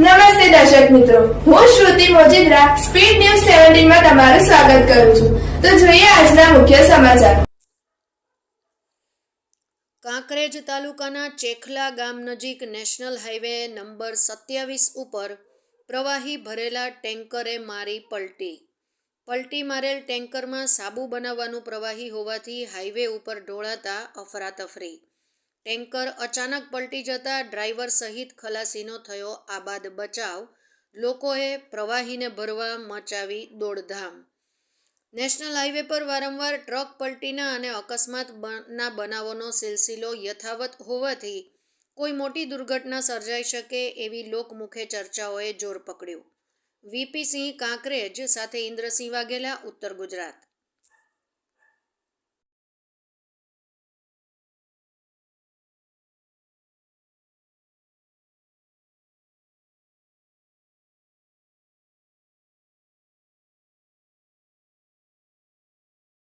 નમસ્તે દર્શક મિત્રો. હું શ્રુતિ મોજીદ્રા, સ્પીડ ન્યૂઝ સેવન્ટીનમાં તમારું સ્વાગત કરું છું. તો જોઈએ આજના મુખ્ય સમાચાર. કાંકરેજ તાલુકાના ચેખલા ગામ નજીક નેશનલ હાઈવે નંબર સત્યાવીસ ઉપર પ્રવાહી ભરેલા ટેન્કરે મારી પલટી. પલટી મારેલ ટેન્કરમાં સાબુ બનાવવાનું પ્રવાહી હોવાથી હાઈવે ઉપર ઢોળાતા અફરાતફરી. ટેન્કર અચાનક પલટી જતા ડ્રાઈવર સહિત ખલાસીનો થયો આબાદ બચાવ. લોકોએ પ્રવાહીને ભરવા મચાવી દોડધામ. નેશનલ હાઈવે પર વારંવાર ટ્રક પલટીના અને અકસ્માત બ- બનાવોનો સિલસિલો યથાવત હોવાથી કોઈ મોટી દુર્ઘટના સર્જાઈ શકે એવી લોકમુખે ચર્ચાઓએ જોર પકડ્યું. વીપી સિંહ કાંકરેજ સાથે ઇન્દ્રસિંહ વાઘેલા, ઉત્તર ગુજરાત.